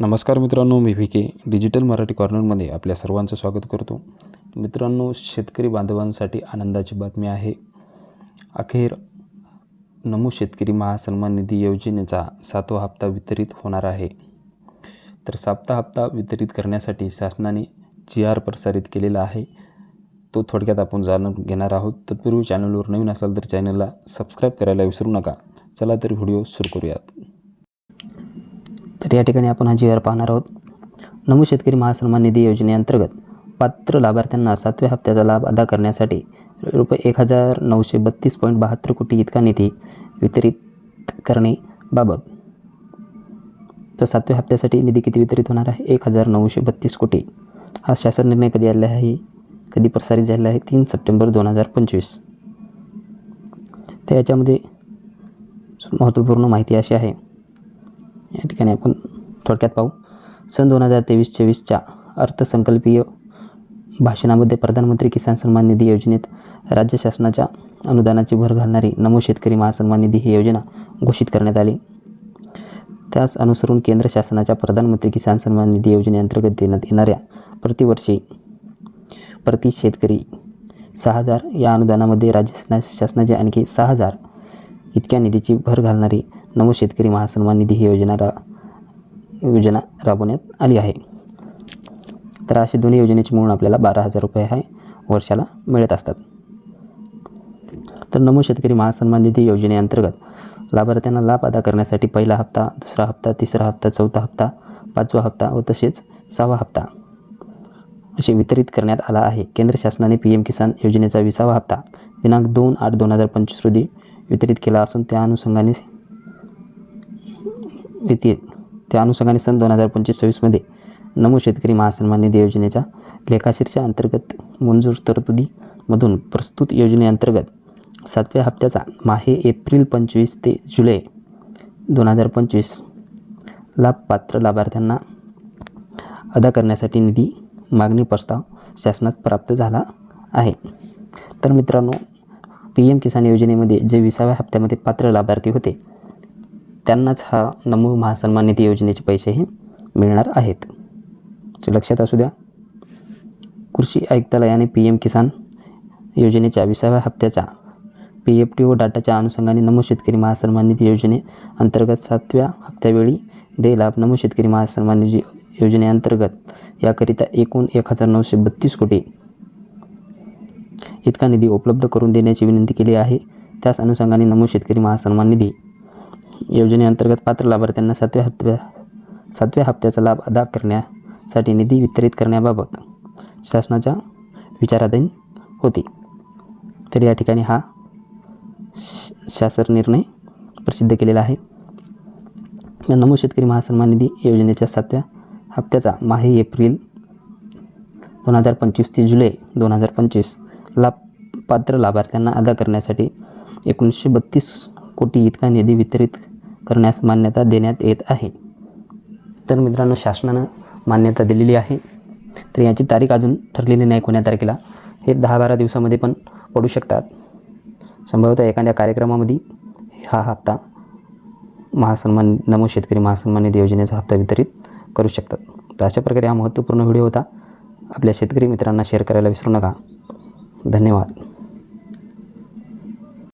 नमस्कार मित्रांनो मी व्ही के डिजिटल मराठी कॉर्नरमध्ये आपल्या सर्वांचं स्वागत करतो. मित्रांनो शेतकरी बांधवांसाठी आनंदाची बातमी आहे. अखेर नमो शेतकरी महासन्मान निधी योजनेचा सातवा हप्ता वितरित होणार आहे. तर सातवा हप्ता वितरित करण्यासाठी शासनाने जी आर प्रसारित केलेला आहे. तो थोडक्यात आपण जाणून घेणार आहोत. तत्पूर्वी चॅनलवर नवीन असाल तर चॅनलला सबस्क्राईब करायला विसरू नका. चला तर व्हिडिओ सुरू करूयात. तर या ठिकाणी आपण हा जी आर पाहणार आहोत. नमू शेतकरी महासन्मान निधी योजनेअंतर्गत पात्र लाभार्थ्यांना सातव्या हप्त्याचा लाभ अदा करण्यासाठी रुपये एक हजार नऊशे बत्तीस पॉईंट बहात्तर कोटी इतका निधी वितरित करण्याबाबत तर सातव्या हप्त्यासाठी निधी किती वितरित होणार आहे? एक हजार नऊशे बत्तीस कोटी. हा शासन निर्णय कधी आलेला आहे? कधी प्रसारित झालेला आहे? तीन सप्टेंबर दोन हजार पंचवीस. तर याच्यामध्ये महत्त्वपूर्ण माहिती अशी आहे. या ठिकाणी आपण थोडक्यात पाहू. सन दोन हजार तेवीस चोवीसच्या अर्थसंकल्पीय भाषणामध्ये प्रधानमंत्री किसान सन्मान निधी योजनेत राज्य शासनाच्या अनुदानाची भर घालणारी नमो शेतकरी महासन्मान निधी ही योजना घोषित करण्यात आली. त्यास अनुसरून केंद्र शासनाच्या प्रधानमंत्री किसान सन्मान निधी योजनेअंतर्गत देण्यात येणाऱ्या प्रतिवर्षी प्रति शेतकरी सहा हजार या अनुदानामध्ये राज्य शासनाचे आणखी सहा हजार इतक्या निधीची भर घालणारी नमो शेतकरी महासन्मान निधी ही योजना रा योजना राबवण्यात आली आहे. तर अशी दोन्ही योजनेची मिळून आपल्याला बारा हजार रुपये आहे वर्षाला मिळत असतात. तर नमो शेतकरी महासन्मान निधी योजनेअंतर्गत लाभार्थ्यांना लाभ अदा करण्यासाठी पहिला हप्ता दुसरा हप्ता तिसरा हप्ता चौथा हप्ता पाचवा हप्ता व तसेच सहावा हप्ता असे वितरित करण्यात आला आहे. केंद्र शासनाने पी एम किसान योजनेचा विसावा हप्ता दिनांक दोन आठ दोन हजार पंचवीस रोजी वितरित केला असून त्या अनुषंगाने येते. त्या अनुषंगाने सन दोन हजार पंचवीस सव्वीसमध्ये नमो शेतकरी महासन्मान निधी योजनेच्या लेखाशीर्षा अंतर्गत मंजूर तरतुदीमधून प्रस्तुत योजनेअंतर्गत सातव्या हप्त्याचा माहे एप्रिल पंचवीस ते जुलै दोन हजार पंचवीस ला पात्र लाभार्थ्यांना अदा करण्यासाठी निधी मागणी प्रस्ताव शासनास प्राप्त झाला आहे. तर मित्रांनो पी एम किसान योजनेमध्ये जे विसाव्या हप्त्यामध्ये पात्र लाभार्थी होते त्यांनाच हा नमो महासन्मान निधी योजनेचे पैसेही मिळणार आहेत. लक्षात असू द्या कृषी आयुक्तालयाने पी एम किसान योजनेच्या विसाव्या हप्त्याच्या पी एफ टी ओ डाटाच्या अनुषंगाने नमो शेतकरी महासन्मान निधी योजने अंतर्गत सातव्या हप्त्यावेळी दे लाभ नमो शेतकरी महासन्मान निधी योजनेअंतर्गत याकरिता एकूण एक हजार नऊशे बत्तीस कोटी इतका निधी उपलब्ध करून देण्याची विनंती केली आहे. त्याच अनुषंगाने नमो शेतकरी महासन्मान निधी योजनेअंतर्गत पात्र लाभार्थ्यांना सातव्या हप्त्या सातव्या हप्त्याचा लाभ अदा करण्यासाठी निधी वितरित करण्याबाबत शासनाच्या विचाराधीन होती. तर या ठिकाणी हा श- शासन निर्णय प्रसिद्ध केलेला आहे. या नमो शेतकरी महासन्मान निधी योजनेच्या सातव्या हप्त्याचा माहे एप्रिल दोन हजार पंचवीस ते जुलै दोन हजार पंचवीस लाभ पात्र लाभार्थ्यांना अदा करण्यासाठी एकोणीसशे बत्तीस कोटी इतका निधी वितरित करण्यास मान्यता देण्यात येत आहे. तर मित्रांनो शासनानं मान्यता दिलेली आहे. तर याची तारीख अजून ठरलेली नाही कोण्या तारखेला. हे दहा बारा दिवसामध्ये पण पडू शकतात. संभवतः एखाद्या कार्यक्रमामध्ये हा हप्ता महासन्मान नमो शेतकरी महासन्मान निधी योजनेचा हप्ता वितरित करू शकतात. तर अशा प्रकारे हा महत्त्वपूर्ण व्हिडिओ होता. आपल्या शेतकरी मित्रांना शेअर करायला विसरू नका. धन्यवाद.